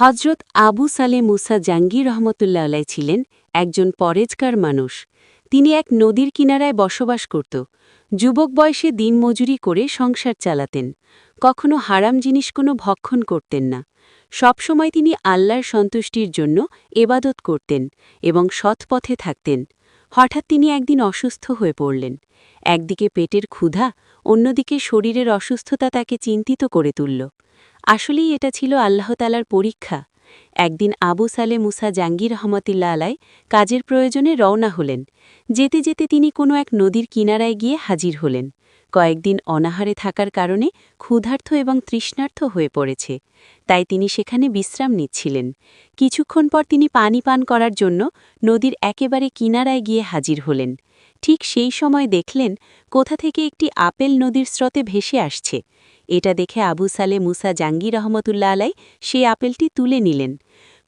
হজরত আবু সালে মুসা জাঙ্গির রহমতুল্লাহ আলাই ছিলেন একজন পরেজকার মানুষ। তিনি এক নদীর কিনারায় বসবাস করত। যুবক বয়সে দিনমজুরি করে সংসার চালাতেন। কখনো হারাম জিনিস কোনো ভক্ষণ করতেন না। সবসময় তিনি আল্লাহর সন্তুষ্টির জন্য এবাদত করতেন এবং সৎপথে থাকতেন। হঠাৎ তিনি একদিন অসুস্থ হয়ে পড়লেন। একদিকে পেটের ক্ষুধা, অন্যদিকে শরীরের অসুস্থতা তাকে চিন্তিত করে তুলল। আসলেই এটা ছিল আল্লাহতালার পরীক্ষা। একদিন আবু সালে মুসা জাঙ্গির রহমতুল্লা আলাই কাজের প্রয়োজনে রওনা হলেন। যেতে যেতে তিনি কোনো এক নদীর কিনারায় গিয়ে হাজির হলেন। কয়েকদিন অনাহারে থাকার কারণে ক্ষুধার্থ এবং তৃষ্ণার্থ হয়ে পড়েছে। তাই তিনি সেখানে বিশ্রাম নিচ্ছিলেন। কিছুক্ষণ পর তিনি পানি পান করার জন্য নদীর একেবারে কিনারায় গিয়ে হাজির হলেন। ঠিক সেই সময় দেখলেন কোথা থেকে একটি আপেল নদীর স্রোতে ভেসে আসছে। এটা দেখে আবু সালে মুসা জাঙ্গি রহমতুল্লা আলাই সেই আপেলটি তুলে নিলেন।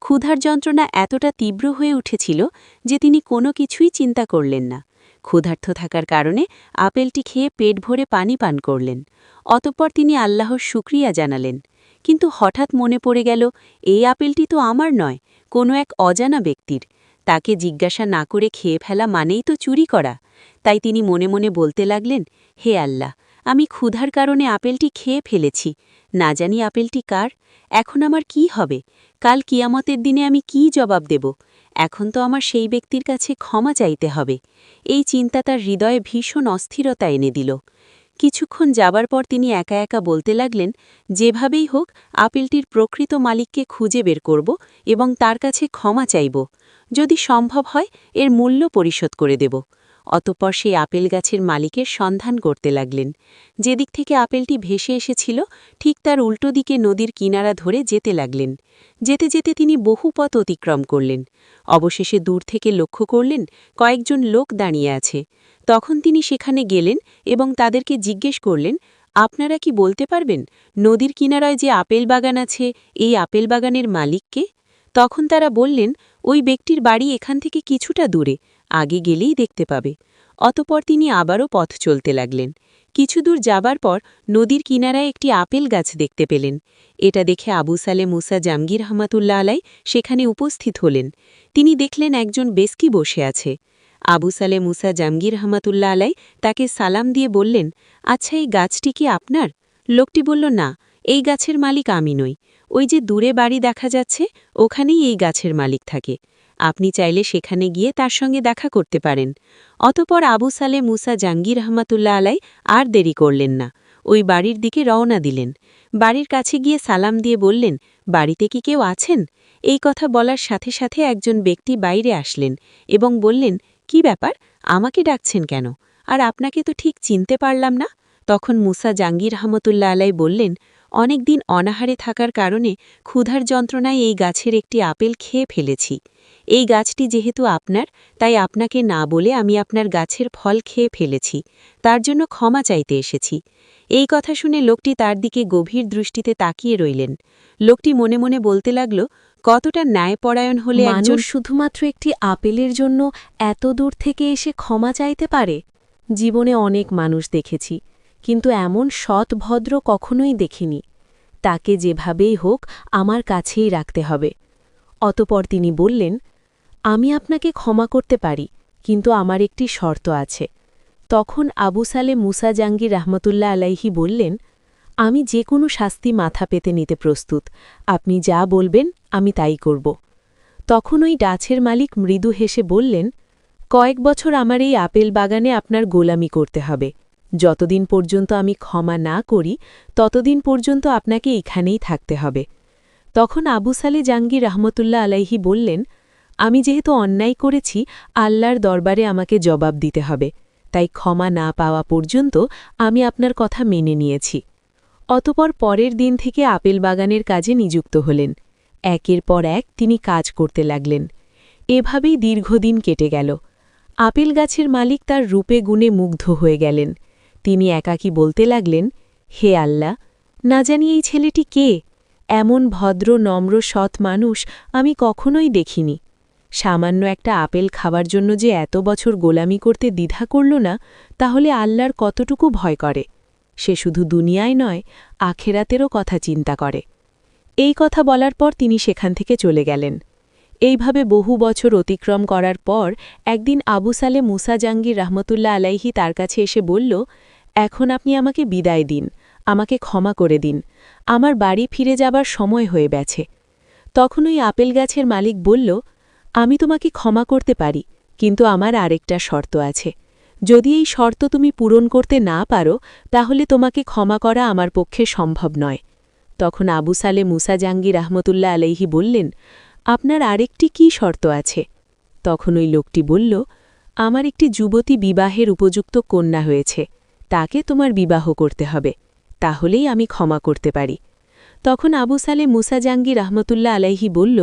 ক্ষুধার যন্ত্রণা এতটা তীব্র হয়ে উঠেছিল যে তিনি কোনো কিছুই চিন্তা করলেন না। ক্ষুধার্থ থাকার কারণে আপেলটি খেয়ে পেট ভরে পানি পান করলেন। অতঃপর তিনি আল্লাহর শুক্রিয়া জানালেন। কিন্তু হঠাৎ মনে পড়ে গেল, এই আপেলটি তো আমার নয়, কোনো এক অজানা ব্যক্তির। তাকে জিজ্ঞাসা না করে খেয়ে ফেলা মানেই তো চুরি করা। তাই তিনি মনে মনে বলতে লাগলেন, হে আল্লাহ আমি ক্ষুধার কারণে আপেলটি খেয়ে ফেলেছি। না জানি আপেলটি কার। এখন আমার কি হবে? কাল কিয়ামতের দিনে আমি কি জবাব দেব? এখন তো আমার সেই ব্যক্তির কাছে ক্ষমা চাইতে হবে। এই চিন্তা তার হৃদয়ে ভীষণ অস্থিরতা এনে দিল। কিছুক্ষণ যাবার পর তিনি একা একা বলতে লাগলেন, যেভাবেই হোক, আপেলটির প্রকৃত মালিককে খুঁজে বের করব এবং তার কাছে ক্ষমা চাইব। যদি সম্ভব হয়, এর মূল্য পরিশোধ করে দেব। অতঃপর সেই আপেল গাছের মালিকের সন্ধান করতে লাগলেন। যেদিক থেকে আপেলটি ভেসে এসেছিল, ঠিক তার উল্টো দিকে নদীর কিনারা ধরে যেতে লাগলেন। যেতে যেতে তিনি বহু পথ অতিক্রম করলেন। অবশেষে দূর থেকে লক্ষ্য করলেন, কয়েকজন লোক দাঁড়িয়ে আছে। তখন তিনি সেখানে গেলেন এবং তাদেরকে জিজ্ঞেস করলেন, আপনারা কি বলতে পারবেন, নদীর কিনারায় যে আপেল বাগান আছে, এই আপেল বাগানের মালিককে তখন তারা বললেন, ওই ব্যক্তির বাড়ি এখান থেকে কিছুটা দূরে। আগে গেলেই দেখতে পাবে। অতপর তিনি আবারও পথ চলতে লাগলেন। কিছু দূর যাবার পর নদীর কিনারায় একটি আপেল গাছ দেখতে পেলেন। এটা দেখে আবু সালে মুসা জামগির রহমাতুল্লা আলাই সেখানে উপস্থিত হলেন। তিনি দেখলেন একজন বেসকি বসে আছে। আবু সালে মুসা জামগির রহমাতুল্লা আলাই তাকে সালাম দিয়ে বললেন আচ্ছা এই গাছটি কি আপনার? লোকটি বলল, না, এই গাছের মালিক আমি নই। ওই যে দূরে বাড়ি দেখা যাচ্ছে, ওখানেই এই গাছের মালিক থাকে। আপনি চাইলে সেখানে গিয়ে তার সঙ্গে দেখা করতে পারেন। অতপর আবু সালে মুসা জাঙ্গির রহমাতুল্লা আলাই আর দেরি করলেন না। ওই বাড়ির দিকে রওনা দিলেন। বাড়ির কাছে গিয়ে সালাম দিয়ে বললেন, বাড়িতে কি কেউ আছেন? এই কথা বলার সাথে সাথে একজন ব্যক্তি বাইরে আসলেন এবং বললেন, কি ব্যাপার? আমাকে ডাকছেন কেন? আর আপনাকে তো ঠিক চিনতে পারলাম না? তখন মুসা জাঙ্গির রহমতুল্লা আলাই বললেন অনেকদিন অনাহারে থাকার কারণে ক্ষুধার যন্ত্রণায় এই গাছের একটি আপেল খেয়ে ফেলেছি। এই গাছটি যেহেতু আপনার, তাই আপনাকে না বলে আমি আপনার গাছের ফল খেয়ে ফেলেছি, তার জন্য ক্ষমা চাইতে এসেছি। এই কথা শুনে লোকটি তার দিকে গভীর দৃষ্টিতে তাকিয়ে রইলেন। লোকটি মনে মনে বলতে লাগল, কতটা ন্যায়পরায়ণ হলে একজন শুধুমাত্র একটি আপেলের জন্য এত দূর থেকে এসে ক্ষমা চাইতে পারে? জীবনে অনেক মানুষ দেখেছি, কিন্তু এমন সৎ ভদ্র কখনোই দেখিনি। তাকে যেভাবেই হোক আমার কাছেই রাখতে হবে। অতপর তিনি বললেন আমি আপনাকে ক্ষমা করতে পারি, কিন্তু আমার একটি শর্ত আছে। তখন আবু সালে মুসা জাঙ্গির রহমতুল্লাহ আলাইহি বললেন, আমি যে কোনো শাস্তি মাথা পেতে নিতে প্রস্তুত। আপনি যা বলবেন, আমি তাই করব। তখন ওই ডাছের মালিক মৃদু হেসে বললেন, কয়েক বছর আমার এই আপেল বাগানে আপনার গোলামি করতে হবে। যতদিন পর্যন্ত আমি ক্ষমা না করি, ততদিন পর্যন্ত আপনাকে এখানেই থাকতে হবে। তখন আবু সালে জাঙ্গির রহমতুল্লাহ আলাইহি বললেন আমি যেহেতু অন্যায় করেছি, আল্লাহর দরবারে আমাকে জবাব দিতে হবে। তাই ক্ষমা না পাওয়া পর্যন্ত আমি আপনার কথা মেনে নিয়েছি। অতপর পরের দিন থেকে আপেল বাগানের কাজে নিযুক্ত হলেন। একের পর এক তিনি কাজ করতে লাগলেন। এভাবেই দীর্ঘদিন কেটে গেল। আপেল গাছের মালিক তার রূপে গুণে মুগ্ধ হয়ে গেলেন। তিনি একাকি বলতে লাগলেন, হে আল্লাহ, না জানি এই ছেলেটি কে? এমন ভদ্র, নম্র, সৎ মানুষ আমি কখনোই দেখিনি। সামান্য একটা আপেল খাবার জন্য যে এত বছর গোলামি করতে দ্বিধা করল না, তাহলে আল্লাহর কতটুকু ভয় করে? সে শুধু দুনিয়ায় নয়, আখেরাতেরও কথা চিন্তা করে। এই কথা বলার পর তিনি সেখান থেকে চলে গেলেন। এইভাবে বহু বছর অতিক্রম করার পর একদিন আবু সালে মুসা জাঙ্গির রহমতুল্লাহ আলাইহি তার কাছে এসে বলল, এখন আপনি আমাকে বিদায় দিন, আমাকে ক্ষমা করে দিন, আমার বাড়ি ফিরে যাবার সময় হয়ে গেছে। তখন ওই আপেল গাছের মালিক বলল আমি তোমাকে ক্ষমা করতে পারি, কিন্তু আমার আরেকটা শর্ত আছে। যদি এই শর্ত তুমি পূরণ করতে না পারো, তাহলে তোমাকে ক্ষমা করা আমার পক্ষে সম্ভব নয়। তখন আবু সালে মুসা জাঙ্গি রহমতুল্লাহ আলাইহি বললেন, আপনার আরেকটি কি শর্ত আছে? তখন ওই লোকটি বলল, আমার একটি যুবতী বিবাহের উপযুক্ত কন্যা হয়েছে, তাকে তোমার বিবাহ করতে হবে, তাহলেই আমি ক্ষমা করতে পারি। তখন আবু সালে মুসা জাঙ্গি রহমতুল্লাহ আলাইহি বলল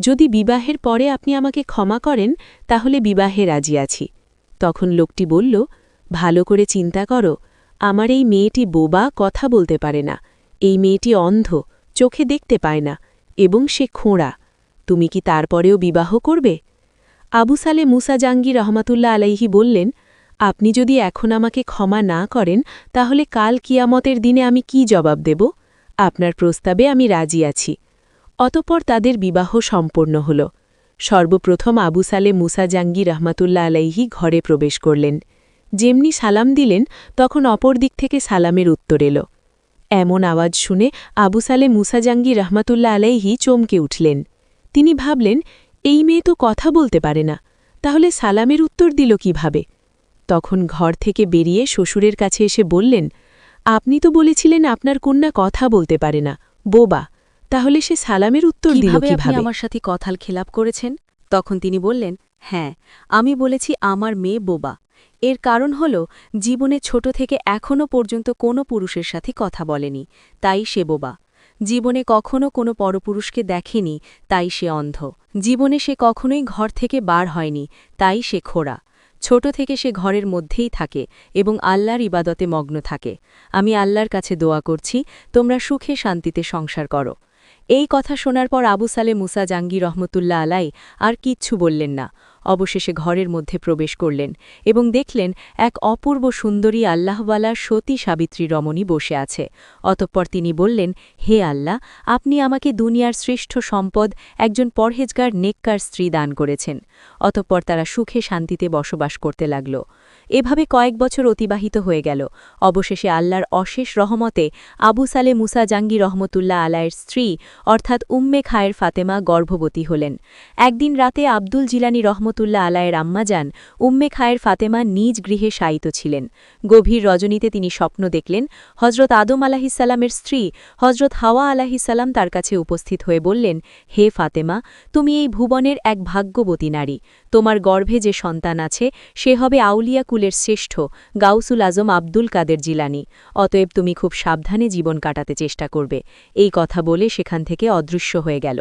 যদি বিবাহের পরে আপনি আমাকে ক্ষমা করেন, তাহলে বিবাহে রাজি আছি। তখন লোকটি বলল, ভালো করে চিন্তা করো, আমার এই মেয়েটি বোবা, কথা বলতে পারে না। এই মেয়েটি অন্ধ, চোখে দেখতে পায় না, এবং সে খোঁড়া। তুমি কি তারপরেও বিবাহ করবে? আবু সালে মুসা জাঙ্গি রহমাতুল্লা আলাইহি বললেন, আপনি যদি এখন আমাকে ক্ষমা না করেন, তাহলে কাল কিয়ামতের দিনে আমি কি জবাব দেব? আপনার প্রস্তাবে আমি রাজি আছি। অতপর তাদের বিবাহ সম্পন্ন হল। সর্বপ্রথম আবু সালে মুসা জাঙ্গি রহমাতুল্লাহ আলাইহি ঘরে প্রবেশ করলেন। যেমনি সালাম দিলেন, তখন অপর দিক থেকে সালামের উত্তর এল। এমন আওয়াজ শুনে আবু সালে মুসা জাঙ্গি রহমাতুল্লাহ আলাইহি চমকে উঠলেন। তিনি ভাবলেন, এই মেয়ে তো কথা বলতে পারে না, তাহলে সালামের উত্তর দিল কীভাবে? তখন ঘর থেকে বেরিয়ে শ্বশুরের কাছে এসে বললেন, আপনি তো বলেছিলেন আপনার কন্যা কথা বলতে পারে না, বোবা। তাহলে সে সালামের উত্তর দিল কীভাবে কীভাবে? আমার সাথে কথাল খেলাপ করেছেন? তখন তিনি বললেন হ্যাঁ আমি বলেছি আমার মেয়ে বোবা। এর কারণ হল জীবনে ছোট থেকে এখনও পর্যন্ত কোনো পুরুষের সাথে কথা বলেনি তাই সে বোবা। জীবনে কখনো কোনো পরপুরুষকে দেখেনি তাই সে অন্ধ। জীবনে সে কখনোই ঘর থেকে বার হয়নি তাই সে খোড়া। ছোট থেকে সে ঘরের মধ্যেই থাকে এবং আল্লাহর ইবাদতে মগ্ন থাকে। আমি আল্লাহর কাছে দোয়া করছি তোমরা সুখে শান্তিতে সংসার করো। এই কথা শোনার পর আবু সালে মুসা জাঙ্গি রহমতুল্লাহ আলাই আর কিচ্ছু বললেন না। অবশেষে ঘরের মধ্যে প্রবেশ করলেন এবং দেখলেন এক অপূর্ব সুন্দরী আল্লাহওয়ালার সতী সাবিত্রী রমণী বসে আছে। অতঃপর তিনি বললেন, হে আল্লাহ, আপনি আমাকে দুনিয়ার শ্রেষ্ঠ সম্পদ, একজন পরহেজগার, নেককার স্ত্রী দান করেছেন। অতঃপর তারা সুখে শান্তিতে বসবাস করতে লাগল। এভাবে কয়েক বছর অতিবাহিত হয়ে গেল। অবশেষে আল্লাহর অশেষ রহমতে আবু সালে মুসা জাঙ্গি রহমতুল্লাহ আলায়ের স্ত্রী, অর্থাৎ উম্মে খায়ের ফাতেমা গর্ভবতী হলেন। একদিন রাতে আব্দুল জিলানি রহমতুল্লাহ আলায়ের আম্মা যান, উম্মে খায়ের ফাতেমা নিজ গৃহে শায়িত ছিলেন। গভীর রজনীতে তিনি স্বপ্ন দেখলেন হজরত আদম আলাহিসাল্লামের স্ত্রী হজরত হাওয়া আলাহিসাল্লাম তার কাছে উপস্থিত হয়ে বললেন, হে ফাতেমা, তুমি এই ভুবনের এক ভাগ্যবতী নারী। তোমার গর্ভে যে সন্তান আছে, সে হবে আউলিয়া কুলের শ্রেষ্ঠ, গাউসুল আজম আব্দুল কাদের জিলানি। অতএব তুমি খুব সাবধানে জীবন কাটাতে চেষ্টা করবে। এই কথা বলে সেখান থেকে অদৃশ্য হয়ে গেল।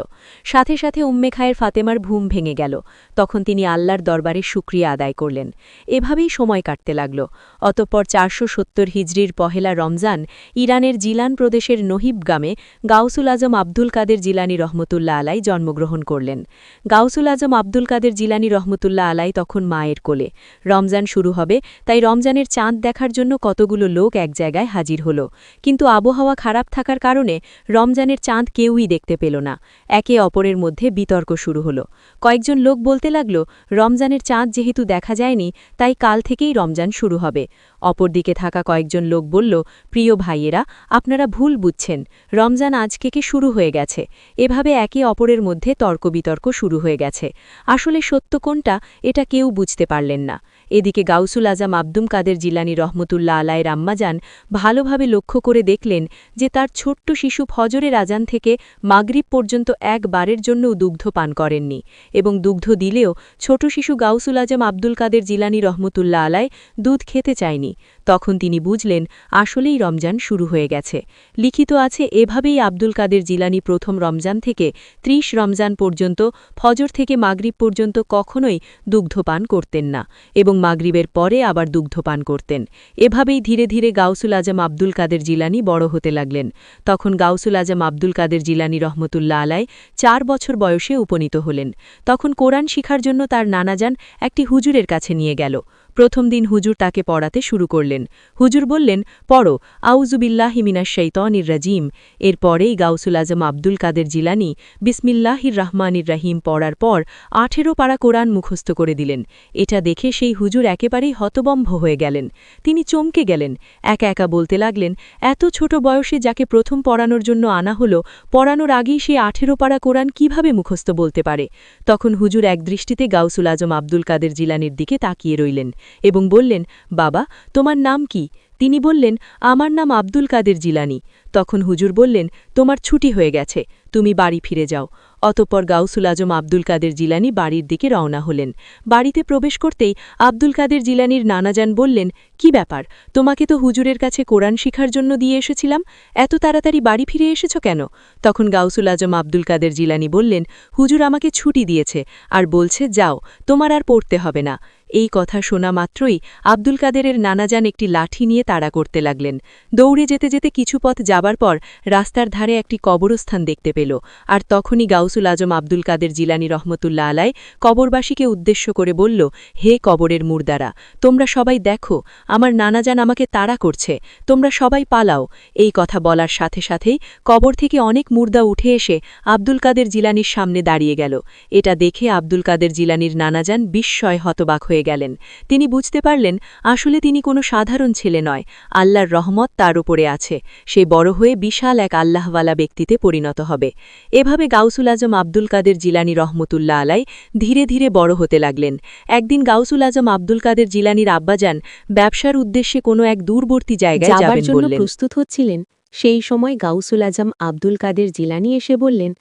সাথে সাথে উম্মে খায়ের ফাতেমার ঘুম ভেঙে গেল। তখন তিনি আল্লাহর দরবারে সুক্রিয়া আদায় করলেন। এভাবেই সময় কাটতে লাগল। অতঃপর চারশো সত্তর হিজড়ির পহেলা রমজান ইরানের জিলান প্রদেশের নহিবগামে গাউসুল আজম আব্দুল কাদের জিলানি রহমতুল্লাহ আলাই জন্মগ্রহণ করলেন। গাউসুল আজম আব্দুল কাদের জিলানি রহমতুল্লাহ আলাই তখন মায়ের কোলে। রমজান শুরু হবে, তাই রমজানের চাঁদ দেখার জন্য কতগুলো লোক এক জায়গায় হাজির হল। কিন্তু আবহাওয়া খারাপ থাকার কারণে রমজানের চাঁদ কেউই দেখতে পেল না। একে অপরের মধ্যে বিতর্ক শুরু হলো। কয়েকজন লোক বলতে লাগল রমজানের চাঁদ যেহেতু দেখা যায়নি, তাই কাল থেকেই রমজান শুরু হবে। অপরদিকে থাকা কয়েকজন লোক বলল, প্রিয় ভাইয়েরা, আপনারা ভুল বুঝছেন। রমজান আজকে কি শুরু হয়ে গেছে? এভাবে একে অপরের মধ্যে তর্ক বিতর্ক শুরু হয়ে গেছে। আসলে সত্য কোনটা, এটা কেউ বুঝতে পারলেন না। এদিকে গাউসুল আজম আব্দুম কাদের জিলানি রহমতুল্লাহ আলায়ের আম্মাজান ভালোভাবে লক্ষ্য করে দেখলেন যে তার ছোট্ট শিশু ফজরের আজান থেকে মাগরিব পর্যন্ত একবারের জন্যও দুগ্ধ পান করেননি এবং দুগ্ধ দিলেও ছোট শিশু গাউসুল আজম আব্দুল কাদের জিলানি রহমতুল্লাহ আলায় দুধ খেতে চায়নি। তখন তিনি বুঝলেন, আসলেই রমজান শুরু হয়ে গেছে। লিখিত আছে, এভাবেই আব্দুল কাদের জিলানি প্রথম রমজান থেকে ত্রিশ রমজান পর্যন্ত, ফজর থেকে মাগরিব পর্যন্ত কখনোই দুগ্ধপান করতেন না এবং মাগরিবের পরে আবার দুগ্ধপান করতেন। এভাবেই ধীরে ধীরে গাউসুল আজম আব্দুল কাদের জিলানি বড় হতে লাগলেন। তখন গাউসুল আজম আব্দুল কাদের জিলানি রহমতুল্লাহ আলায় চার বছর বয়সে উপনীত হলেন। তখন কোরআন শিখার জন্য তার নানাজান একটি হুজুরের কাছে নিয়ে গেল। প্রথম দিন হুজুর তাকে পড়াতে শুরু করলেন। হুজুর বললেন, পড়ো। আউজুবিল্লাহিমিনাশ শৈতনির রাজিম। এরপরেই গাউসুল আজম আব্দুল কাদের জিলানি বিসমিল্লাহির রহমানির রাহিম পড়ার পর আঠেরো পাড়া কোরআন মুখস্থ করে দিলেন। এটা দেখে সেই হুজুর একেবারেই হতবম্ভ হয়ে গেলেন। তিনি চমকে গেলেন। একা একা বলতে লাগলেন, এত ছোট বয়সে যাকে প্রথম পড়ানোর জন্য আনা হলো, পড়ানোর আগেই সে আঠেরো পাড়া কোরআন কীভাবে মুখস্থ বলতে পারে? তখন হুজুর একদৃষ্টিতে গাউসুল আজম আব্দুল কাদের জিলানির দিকে তাকিয়ে রইলেন। এবং বললেন, বাবা, তোমার নাম কি? তিনি বললেন, আমার নাম আব্দুল কাদের জিলানি। তখন হুজুর বললেন, তোমার ছুটি হয়ে গেছে, তুমি বাড়ি ফিরে যাও। অতঃপর গাউসুল আজম আব্দুল কাদের জিলানি বাড়ির দিকে রওনা হলেন। বাড়িতে প্রবেশ করতেই আব্দুল কাদের জিলানির নানাজান বললেন, কি ব্যাপার? তোমাকে তো হুজুরের কাছে কোরআন শিখার জন্য দিয়ে এসেছিলাম, এত তাড়াতাড়ি বাড়ি ফিরে এসেছ কেন? তখন গাউসুল আজম আব্দুল কাদের জিলানি বললেন, হুজুর আমাকে ছুটি দিয়েছে, আর বলছে, যাও, তোমার আর পড়তে হবে না। এই কথা শোনা মাত্রই আব্দুল কাদেরের নানাজান একটি লাঠি নিয়ে তাড়া করতে লাগলেন। দৌড়ে যেতে যেতে কিছু পথ যাবার পর রাস্তার ধারে একটি কবরস্থান দেখতে পেল আর তখনই গাউসুল আজম আব্দুল কাদের জিলানি রহমতুল্লা আলাই কবরবাসীকে উদ্দেশ্য করে বলল, হে কবরের মুর্দারা, তোমরা সবাই দেখো, আমার নানাজান আমাকে তাড়া করছে, তোমরা সবাই পালাও। এই কথা বলার সাথে সাথেই কবর থেকে অনেক মুর্দা উঠে এসে আব্দুল কাদের জিলানির সামনে দাঁড়িয়ে গেল। এটা দেখে আব্দুল কাদের জিলানির নানাজান বিস্ময় হতবাক হয়ে গেলেন। তিনি বুঝতে পারলেন আসলে তিনি কোনো সাধারণ ছেলে নয় আল্লাহর রহমত তার উপরে আছে সে বড় হয়ে বিশাল এক আল্লাহওয়ালা ব্যক্তিতে পরিণত হবে। এভাবে গাউসুল আজম আব্দুল কাদের জিলানি রহমতুল্লাহ আলাই ধীরে ধীরে বড় হতে লাগলেন। একদিন গাউসুল আজম আব্দুল কাদের জিলানির আব্বাজান ব্যবসার উদ্দেশ্যে কোনো এক দূরবর্তী জায়গায় যাবার জন্য প্রস্তুত হচ্ছিলেন। সেই সময় গাউসুল আজম আব্দুল কাদের জিলানি এসে বললেন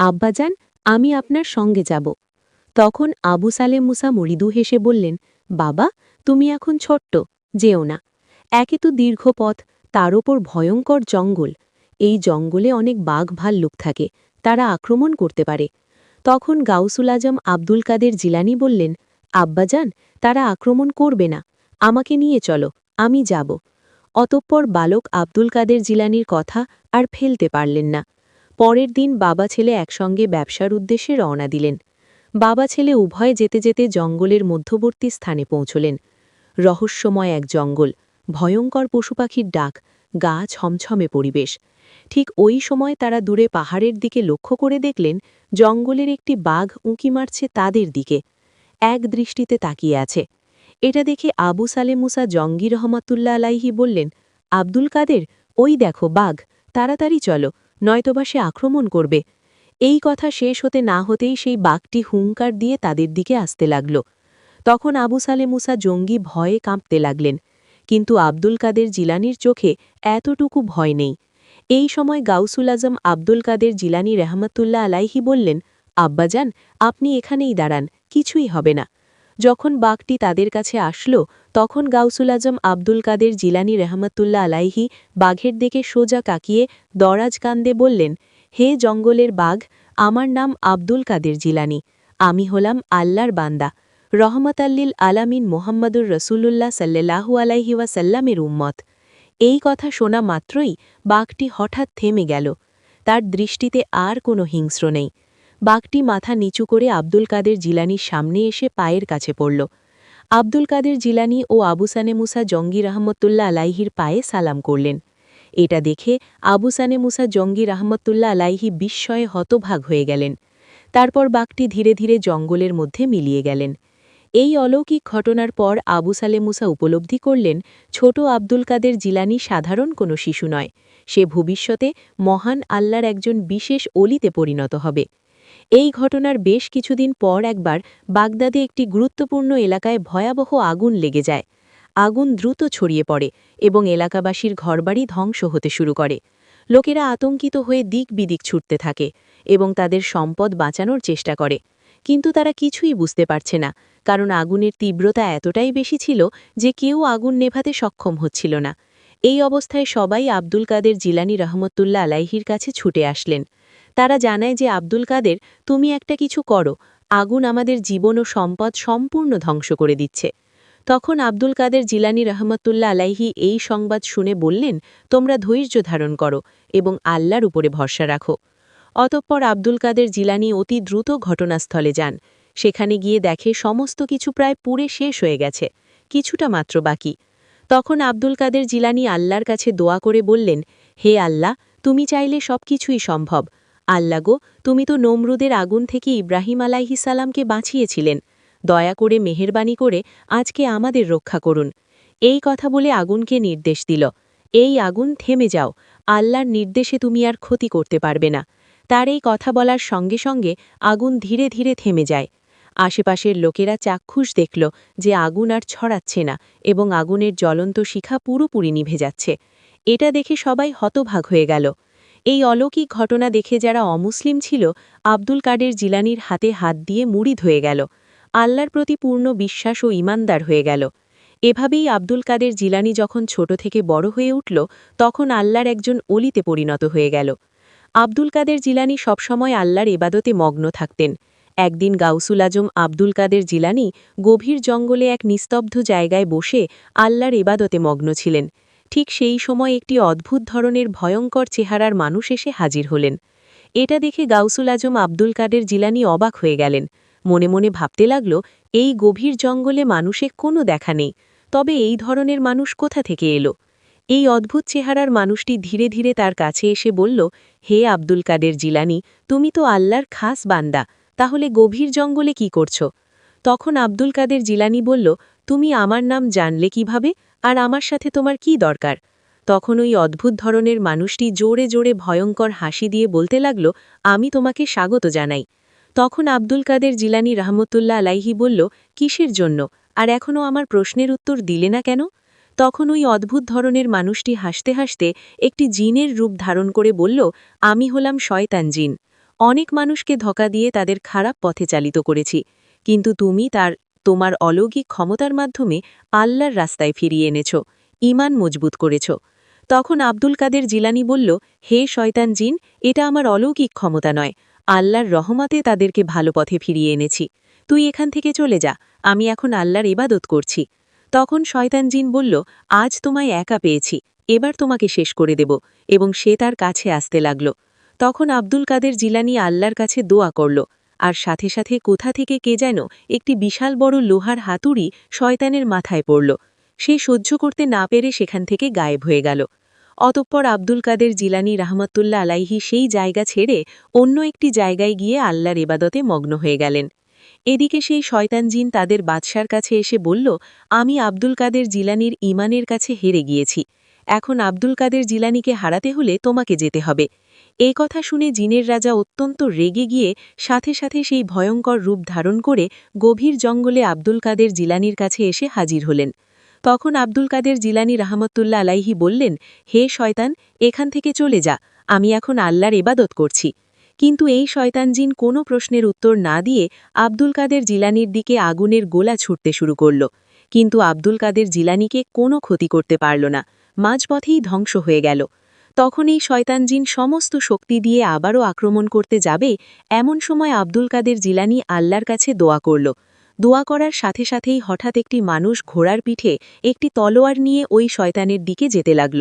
আব্বাজান আমি আপনার সঙ্গে যাব। তখন আবু সালেম মুসা মরিদু হেসে বললেন, বাবা, তুমি এখন ছোট্ট, যেও না। একে তো দীর্ঘ পথ, তার ওপর ভয়ঙ্কর জঙ্গল। এই জঙ্গলে অনেক বাঘ ভাল্লুক থাকে, তারা আক্রমণ করতে পারে। তখন গাউসুল আজম আব্দুল কাদের জিলানি বললেন, আব্বাজান, তারা আক্রমণ করবে না। আমাকে নিয়ে চলো, আমি যাব। অতঃপর বালক আব্দুল কাদের জিলানির কথা আর ফেলতে পারলেন না। পরের দিন বাবা ছেলে একসঙ্গে ব্যবসার উদ্দেশ্যে রওনা দিলেন। বাবা ছেলে উভয়ে যেতে যেতে জঙ্গলের মধ্যবর্তী স্থানে পৌঁছলেন। রহস্যময় এক জঙ্গল, ভয়ঙ্কর পশুপাখির ডাক, গা ছমছমে পরিবেশ। ঠিক ওই সময় তারা দূরে পাহাড়ের দিকে লক্ষ্য করে দেখলেন, জঙ্গলের একটি বাঘ উঁকি মারছে তাদের দিকে। এক দৃষ্টিতে তাকিয়ে আছে। এটা দেখে আবু সালে মুসা জঙ্গি রহমাতুল্লা আলাইহি বললেন, আব্দুল কাদের, ওই দেখো বাঘ, তাড়াতাড়ি চলো, নয়তোবা সে আক্রমণ করবে। এই কথা শেষ হতে না হতেই সেই বাঘটি হুঙ্কার দিয়ে তাদের দিকে আসতে লাগল। তখন আবু সালে মুসা জঙ্গি ভয়ে কাঁপতে লাগলেন। কিন্তু আব্দুল কাদের জিলানির চোখে এতটুকু ভয় নেই। এই সময় গাউসুল আজম আব্দুল কাদের জিলানি রহমতুল্লাহ আলাইহি বললেন, আব্বাজান, আপনি এখানেই দাঁড়ান, কিছুই হবে না। যখন বাঘটি তাদের কাছে আসলো, তখন গাউসুল আজম আব্দুল কাদের জিলানি রহমতুল্লাহ আলাইহি বাঘের দিকে সোজা কাকিয়ে দরাজ কান্দে বললেন হে জঙ্গলের বাঘ, আমার নাম আব্দুল কাদের জিলানি। আমি হলাম আল্লাহর বান্দা। রহমত আল্লিল আলামিন মোহাম্মদুর রসুল্লাহ সাল্লাহু আলাইহি ওয়াসাল্লামের উম্মত। এই কথা শোনা মাত্রই বাঘটি হঠাৎ থেমে গেল। তার দৃষ্টিতে আর কোনো হিংস্র নেই। বাঘটি মাথা নিচু করে আব্দুল কাদের জিলানির সামনে এসে পায়ের কাছে পড়ল। আব্দুল কাদের জিলানি ও আবুসানে মুসা জঙ্গি রহমতুল্লাহ আলাইহির পায়ে সালাম করলেন। এটা দেখে আবুসানে মুসা জঙ্গি রহমতুল্লাহ আলাইহি বিস্ময়ে হতভাগ হয়ে গেলেন। তারপর বাঘটি ধীরে ধীরে জঙ্গলের মধ্যে মিলিয়ে গেলেন। এই অলৌকিক ঘটনার পর আবু সালে মুসা উপলব্ধি করলেন, ছোট আব্দুল কাদের জিলানি সাধারণ কোনো শিশু নয়। সে ভবিষ্যতে মহান আল্লাহর একজন বিশেষ অলিতে পরিণত হবে। এই ঘটনার বেশ কিছুদিন পর একবার বাগদাদে একটি গুরুত্বপূর্ণ এলাকায় ভয়াবহ আগুন লেগে যায়। আগুন দ্রুত ছড়িয়ে পড়ে এবং এলাকাবাসীর ঘরবাড়ি ধ্বংস হতে শুরু করে। লোকেরা আতঙ্কিত হয়ে দিক বিদিক ছুটতে থাকে এবং তাদের সম্পদ বাঁচানোর চেষ্টা করে। কিন্তু তারা কিছুই বুঝতে পারছে না, কারণ আগুনের তীব্রতা এতটাই বেশি ছিল যে কেউ আগুন নেভাতে সক্ষম হচ্ছিল না। এই অবস্থায় সবাই আব্দুল কাদের জিলানি রহমতুল্লাহ আলাইহির কাছে ছুটে আসলেন। তারা জানায় যে, আব্দুল কাদের, তুমি একটা কিছু করো। আগুন আমাদের জীবন ও সম্পদ সম্পূর্ণ ধ্বংস করে দিচ্ছে। তখন আব্দুল কাদের জিলানি রহমতুল্লা আলাইহি এই সংবাদ শুনে বললেন, তোমরা ধৈর্য ধারণ করো এবং আল্লাহর উপরে ভরসা রাখো। অতঃপর আব্দুল কাদের জিলানি অতি দ্রুত ঘটনাস্থলে যান। সেখানে গিয়ে দেখে সমস্ত কিছু প্রায় পুড়ে শেষ হয়ে গেছে, কিছুটা মাত্র বাকি। তখন আব্দুল কাদের জিলানি আল্লাহর কাছে দোয়া করে বললেন, হে আল্লাহ, তুমি চাইলে সব কিছুই সম্ভব আল্লাগো তুমি তো নমরুদের আগুন থেকে ইব্রাহিম আলাইহিসালামকে বাঁচিয়েছিলেন। দয়া করে মেহেরবানি করে আজকে আমাদের রক্ষা করুন। এই কথা বলে আগুনকে নির্দেশ দিল। এই আগুন থেমে যাও। আল্লাহর নির্দেশে তুমি আর ক্ষতি করতে পারবে না। তার এই কথা বলার সঙ্গে সঙ্গে আগুন ধীরে ধীরে থেমে যায়। আশেপাশের লোকেরা চাক্ষুষ দেখল যে আগুন আর ছড়াচ্ছে না এবং আগুনের জ্বলন্ত শিখা পুরোপুরি নিভে যাচ্ছে। এটা দেখে সবাই হতভাগ হয়ে গেল। এই অলৌকিক ঘটনা দেখে যারা অমুসলিম ছিল, আব্দুল কাদের জিলানির হাতে হাত দিয়ে মুড়িদ হয়ে গেল। আল্লাহর প্রতি পূর্ণ বিশ্বাস ও ইমানদার হয়ে গেল। এভাবেই আব্দুল কাদের জিলানি যখন ছোট থেকে বড় হয়ে উঠল, তখন আল্লাহর একজন অলিতে পরিণত হয়ে গেল। আব্দুল কাদের জিলানি সবসময় আল্লাহর এবাদতে মগ্ন থাকতেন। একদিন গাউসুল আজম আব্দুল কাদের জিলানি গভীর জঙ্গলে এক নিস্তব্ধ জায়গায় বসে আল্লাহর এবাদতে মগ্ন ছিলেন। ঠিক সেই সময় একটি অদ্ভুত ধরনের ভয়ঙ্কর চেহারার মানুষ এসে হাজির হলেন। এটা দেখে গাউসুল আজম আব্দুল কাদের জিলানি অবাক হয়ে গেলেন। মনে মনে ভাবতে লাগল, এই গভীর জঙ্গলে মানুষে কোনো দেখা নেই। তবে এই ধরনের মানুষ কোথা থেকে এলো? এই অদ্ভুত চেহারার মানুষটি ধীরে ধীরে তার কাছে এসে বলল, হে আব্দুল কাদের জিলানি, তুমি তো আল্লাহর খাস বান্দা। তাহলে গভীর জঙ্গলে কি করছ? তখন আব্দুল কাদের জিলানি বলল, তুমি আমার নাম জানলে কীভাবে? আর আমার সাথে তোমার কি দরকার? তখন ওই অদ্ভুত ধরনের মানুষটি জোরে জোরে ভয়ঙ্কর হাসি দিয়ে বলতে লাগল, আমি তোমাকে স্বাগত জানাই। তখন আব্দুল কাদের জিলানি রহমতুল্লাহ আলাইহি বলল, কিসের জন্য? আর এখনও আমার প্রশ্নের উত্তর দিলে না কেন? তখন ওই অদ্ভুত ধরনের মানুষটি হাসতে হাসতে একটি জিনের রূপ ধারণ করে বলল, আমি হলাম শয়তান জিন। অনেক মানুষকে ধকা দিয়ে তাদের খারাপ পথে চালিত করেছি। কিন্তু তুমি তার, তোমার অলৌকিক ক্ষমতার মাধ্যমে আল্লাহর রাস্তায় ফিরিয়ে এনেছ ইমান মজবুত করেছ। তখন আব্দুল কাদের জিলানি বলল, হে শয়তান জিন, এটা আমার অলৌকিক ক্ষমতা নয়। আল্লাহর রহমতে তাদেরকে ভালো পথে ফিরিয়ে এনেছি। তুই এখান থেকে চলে যা, আমি এখন আল্লাহর ইবাদত করছি। তখন শয়তান জিন বলল, আজ তোমায় একা পেয়েছি, এবার তোমাকে শেষ করে দেব। এবং সে তার কাছে আসতে লাগল। তখন আব্দুল কাদের জিলানি আল্লাহর কাছে দোয়া করল, আর সাথে সাথে কোথা থেকে কে যেন একটি বিশাল বড় লোহার হাতুড়ি শয়তানের মাথায় পড়ল। সে সহ্য করতে না পেরে সেখান থেকে গায়েব হয়ে গেল। অতঃপর আব্দুল কাদের জিলানি রাহমাতুল্লা আলাইহি সেই জায়গা ছেড়ে অন্য একটি জায়গায় গিয়ে আল্লাহর এবাদতে মগ্ন হয়ে গেলেন। এদিকে সেই শয়তান জিন তাদের বাদশার কাছে এসে বলল, আমি আব্দুল কাদের জিলানির ইমানের কাছে হেরে গিয়েছি। এখন আব্দুল কাদের জিলানিকে হারাতে হলে তোমাকে যেতে হবে। এই কথা শুনে জিনের রাজা অত্যন্ত রেগে গিয়ে সাথে সাথে সেই ভয়ঙ্কর রূপ ধারণ করে গভীর জঙ্গলে আব্দুল কাদের জিলানির কাছে এসে হাজির হলেন। তখন আব্দুল কাদের জিলানি রাহমতুল্লাহ আলাইহি বললেন, হে শয়তান, এখান থেকে চলে যা, আমি এখন আল্লাহর এবাদত করছি। কিন্তু এই শয়তান জিন কোনো প্রশ্নের উত্তর না দিয়ে আব্দুল কাদের জিলানির দিকে আগুনের গোলা ছুটতে শুরু করল। কিন্তু আব্দুল কাদের জিলানিকে কোনো ক্ষতি করতে পারল না, মাঝপথেই ধ্বংস হয়ে গেল। তখন এই শয়তান জিন সমস্ত শক্তি দিয়ে আবারও আক্রমণ করতে যাবে, এমন সময় আব্দুল কাদের জিলানি আল্লাহর কাছে দোয়া করল দোয়া করার সাথে সাথেই হঠাৎ একটি মানুষ ঘোড়ার পিঠে একটি তলোয়ার নিয়ে ওই শয়তানের দিকে যেতে লাগল।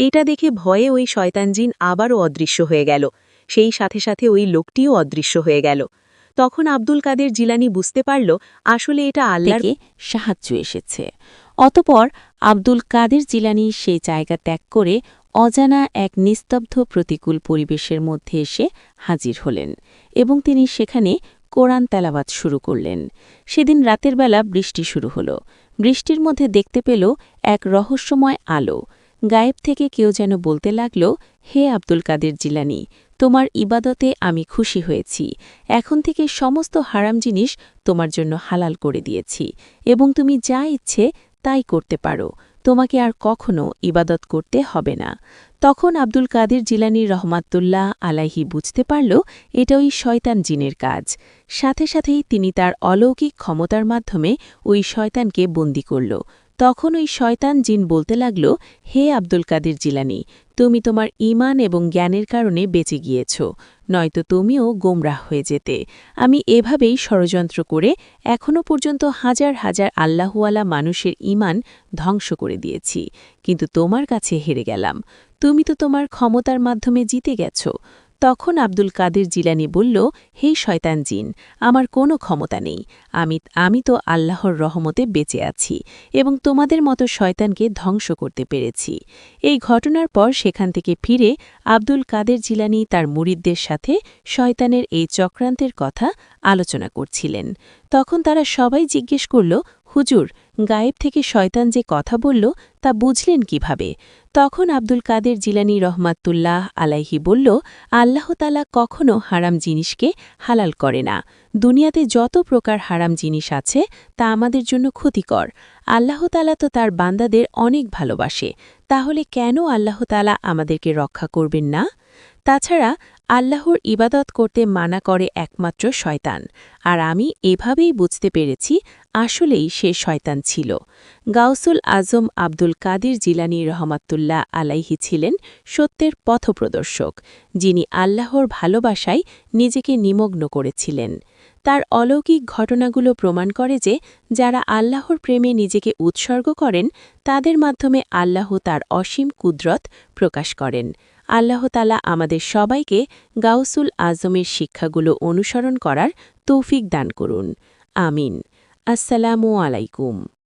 এটা দেখে ভয়ে ওই শয়তানজিন আবারও অদৃশ্য হয়ে গেল। সেই সাথে সাথে ওই লোকটিও অদৃশ্য হয়ে গেল। তখন আব্দুল কাদের জিলানি বুঝতে পারল, আসলে এটা আল্লাহর থেকে সাহায্য এসেছে। অতপর আব্দুল কাদের জিলানি সেই জায়গা ত্যাগ করে অজানা এক নিস্তব্ধ প্রতিকূল পরিবেশের মধ্যে এসে হাজির হলেন এবং তিনি সেখানে কোরআন তেলাবাত শুরু করলেন। সেদিন রাতের বেলা বৃষ্টি শুরু হল। বৃষ্টির মধ্যে দেখতে পেল এক রহস্যময় আলো। গায়েব থেকে কেউ যেন বলতে লাগল, হে আব্দুল কাদের জিলানি, তোমার ইবাদতে আমি খুশি হয়েছি। এখন থেকে সমস্ত হারাম জিনিস তোমার জন্য হালাল করে দিয়েছি এবং তুমি যা ইচ্ছে তাই করতে পারো। তোমাকে আর কখনো ইবাদত করতে হবে না। তখন আব্দুল কাদের জিলানির রহমাতুল্লাহ আলাইহি বুঝতে পারল এটা ওই শয়তান জিনের কাজ। সাথে সাথেই তিনি তার অলৌকিক ক্ষমতার মাধ্যমে ওই শয়তানকে বন্দি করল। তখন ওই শয়তান জিন বলতে লাগল, হে আব্দুল কাদের জিলানি, তুমি তোমার ইমান এবং জ্ঞানের কারণে বেঁচে গিয়েছ, নয়তো তুমিও গোমরাহ হয়ে যেতে। আমি এভাবেই ষড়যন্ত্র করে এখনও পর্যন্ত হাজার হাজার আল্লাহওয়ালা মানুষের ইমান ধ্বংস করে দিয়েছি, কিন্তু তোমার কাছে হেরে গেলাম। তুমি তো তোমার ক্ষমতার মাধ্যমে জিতে গেছ। তখন আব্দুল কাদের জিলানি বলল, হে শয়তান জিন আমার কোনো ক্ষমতা নেই। আমি আমি তো আল্লাহর রহমতে বেঁচে আছি এবং তোমাদের মতো শয়তানকে ধ্বংস করতে পেরেছি। এই ঘটনার পর সেখান থেকে ফিরে আব্দুল কাদের জিলানি তার মুরিদদের সাথে শয়তানের এই চক্রান্তের কথা আলোচনা করছিলেন। তখন তারা সবাই জিজ্ঞেস করল হুজুর, গায়েব থেকে শয়তান যে কথা বলল তা বুঝলেন কীভাবে? তখন আব্দুল কাদের জিলানি রহমাতুল্লাহ আলাইহি বলল আল্লাহতালা কখনও হারাম জিনিসকে হালাল করে না। দুনিয়াতে যত প্রকার হারাম জিনিস আছে, তা আমাদের জন্য ক্ষতিকর। আল্লাহতালা তো তার বান্দাদের অনেক ভালোবাসে। তাহলে কেন আল্লাহতালা আমাদেরকে রক্ষা করবেন না? তাছাড়া আল্লাহর ইবাদত করতে মানা করে একমাত্র শয়তান। আর আমি এভাবেই বুঝতে পেরেছি, আসলেই সে শয়তান ছিল। গাউসুল আজম আব্দুল কাদির জিলানি রহমাতুল্লাহ আলাইহি ছিলেন সত্যের পথপ্রদর্শক, যিনি আল্লাহর ভালোবাসায় নিজেকে নিমগ্ন করেছিলেন। তার অলৌকিক ঘটনাগুলো প্রমাণ করে যে, যারা আল্লাহর প্রেমে নিজেকে উৎসর্গ করেন, তাদের মাধ্যমে আল্লাহ তার অসীম কুদরত প্রকাশ করেন। আল্লাহ তালা আমাদের সবাইকে গাউসুল আজমের শিক্ষাগুলো অনুসরণ করার তৌফিক দান করুন। আমিন। আসসালামু আলাইকুম।